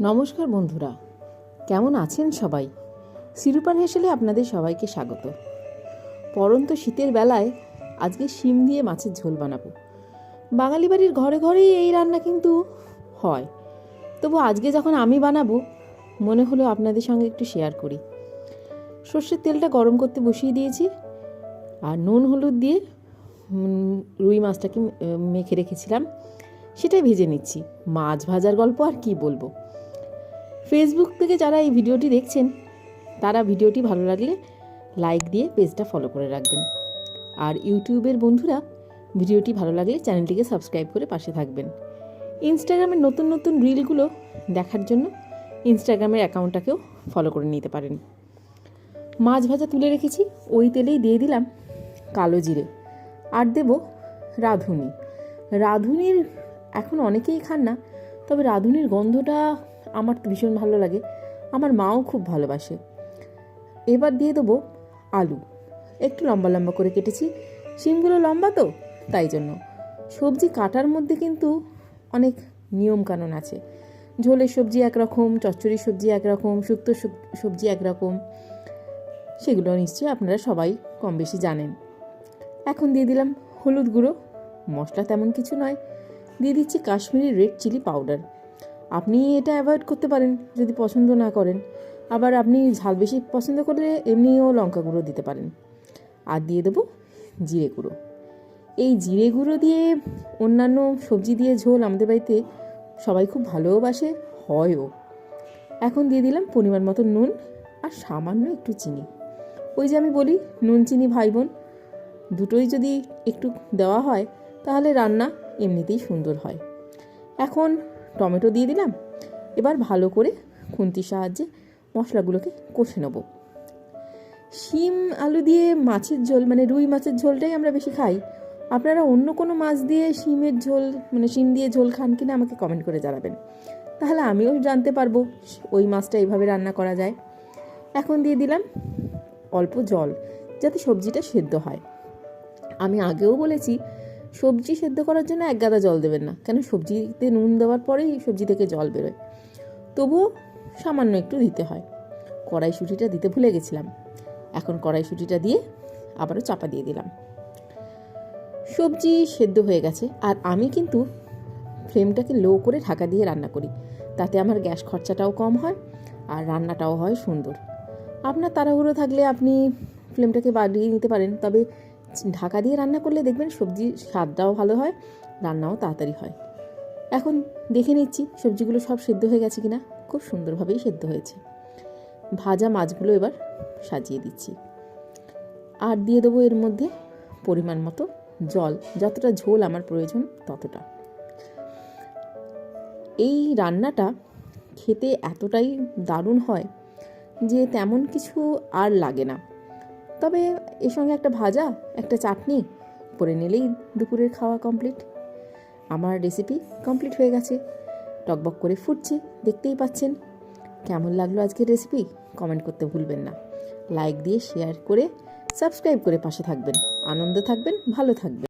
নমস্কার বন্ধুরা। কেমন আছেন সবাই? সিরুপার হেসেলে আপনাদের সবাইকে স্বাগত। পরন্ত শীতের বেলায় আজকে শিম দিয়ে মাছের ঝোল বানাবো। বাঙালি বাড়ির ঘরে ঘরেই এই রান্না কিন্তু হয়। তবু আজকে যখন আমি বানাবো, মনে হলো আপনাদের সঙ্গে একটু শেয়ার করি। সর্ষের তেলটা গরম করতে বসিয়ে দিয়েছি, আর নুন, হলুদ দিয়ে রুই মাছটাকে মেখে রেখেছিলাম। সেটাই ভেজে নিচ্ছি। মাছ ভাজার গল্প আর কি বলব? ফেসবুক থেকে যারা এই ভিডিওটি দেখছেন, তারা ভিডিওটি ভালো লাগলে লাইক দিয়ে পেজটা ফলো করে রাখবেন। আর ইউটিউবের বন্ধুরা ভিডিওটি ভালো লাগলে চ্যানেলটিকে সাবস্ক্রাইব করে পাশে থাকবেন। ইনস্টাগ্রামের নতুন নতুন রিলগুলো দেখার জন্য ইনস্টাগ্রামের অ্যাকাউন্টটাকেও ফলো করে নিতে পারেন। মাছ ভাজা তুলে রেখেছি, ওই তেলেই দিয়ে দিলাম কালো জিরে। আর দেব রাঁধুনি। রাঁধুনির এখন অনেকেই খান না, তবে রাঁধুনির গন্ধটা আমার তো ভীষণ ভালো লাগে। আমার মাও খুব ভালোবাসে। এবার দিয়ে দেবো আলু। একটু লম্বা লম্বা করে কেটেছি। শিমগুলো লম্বা তো, তাই জন্য। সবজি কাটার মধ্যে কিন্তু অনেক নিয়মকানুন আছে। ঝোলের সবজি একরকম, চচ্চড়ির সবজি একরকম, শুক্তো সবজি একরকম। সেগুলো নিশ্চয়ই আপনারা সবাই কম বেশি জানেন। এখন দিয়ে দিলাম হলুদ গুঁড়ো। মশলা তেমন কিছু নয়। দিয়ে দিচ্ছি কাশ্মীরি রেড চিলি পাউডার আপনি এটা অ্যাভয়েড করতে পারেন যদি পছন্দ না করেন। আবার আপনি ঝাল বেশি পছন্দ করলে এমনিও লঙ্কা গুঁড়ো দিতে পারেন। আর দিয়ে দেবো জিরে গুঁড়ো। এই জিরে গুঁড়ো দিয়ে অন্যান্য সবজি দিয়ে ঝোল আমাদের বাড়িতে সবাই খুব ভালোবাসে, হয়ও। এখন দিয়ে দিলাম পরিমাণ মতো নুন আর সামান্য একটু চিনি। ওই যে আমি বলি, নুন, চিনি ভাই বোন দুটোই যদি একটু দেওয়া হয় তাহলে রান্না এমনিতেই সুন্দর হয়। এখন টমেটো দিয়ে দিলাম। এবার ভালো করে খুন্তির সাহায্যে মশলাগুলোকে কষে নেব। শিম, আলু দিয়ে মাছের ঝোল মানে রুই মাছের ঝোলটাই আমরা বেশি খাই। আপনারা অন্য কোনো মাছ দিয়ে শিমের ঝোল মানে শিম দিয়ে ঝোল খান কিনা আমাকে কমেন্ট করে জানাবেন। তাহলে আমিও জানতে পারব ওই মাছটা এইভাবে রান্না করা যায়। এখন দিয়ে দিলাম অল্প জল, যাতে সবজিটা সেদ্ধ হয়। আমি আগেও বলেছি সবজি সেদ্ধ করার জন্য এক গাদা জল দেবেন না। কেন? সবজিতে নুন দেওয়ার পরেই সবজি থেকে জল বেরোয়। তবুও সামান্য একটু দিতে হয়। কড়াইশুঁটিটা দিতে ভুলে গেছিলাম। এখন কড়াইশুঁটিটা দিয়ে আবারও চাপা দিয়ে দিলাম। সবজি সেদ্ধ হয়ে গেছে। আর আমি কিন্তু ফ্লেমটাকে লো করে ঢাকা দিয়ে রান্না করি। তাতে আমার গ্যাস খরচাটাও কম হয় আর রান্নাটাও হয় সুন্দর। আপনার তাড়াহুড়ো থাকলে আপনি ফ্লেমটাকে বাড়িয়ে নিতে পারেন। তবে ঢাকা দিয়ে রান্না করলে দেখবেন সবজির স্বাদটাও ভালো হয়, রান্নাও তাড়াতাড়ি হয়। এখন দেখে নিচ্ছি সবজিগুলো সব সেদ্ধ হয়ে গেছে কিনা, খুব সুন্দরভাবেই সেদ্ধ হয়েছে। ভাজা মাছগুলো এবার সাজিয়ে দিচ্ছি। আর দিয়ে দেবো এর মধ্যে পরিমাণ মতো জল, যতটা ঝোল আমার প্রয়োজন ততটা। এই রান্নাটা খেতে এতটাই দারুণ হয় যে তেমন কিছু আর লাগে না। তবে এর সঙ্গে একটা ভাজা, একটা চাটনি, করে নিলেই দুপুরের খাওয়া কমপ্লিট আমার রেসিপি কমপ্লিট হয়ে গেছে। টকবক করে ফুটছে, দেখতেই পাচ্ছেন। কেমন লাগল আজকের রেসিপি কমেন্ট করতে ভুলবেন না। লাইক দিয়ে শেয়ার করে সাবস্ক্রাইব করে পাশে থাকবেন। আনন্দ থাকবেন, ভালো থাকবেন।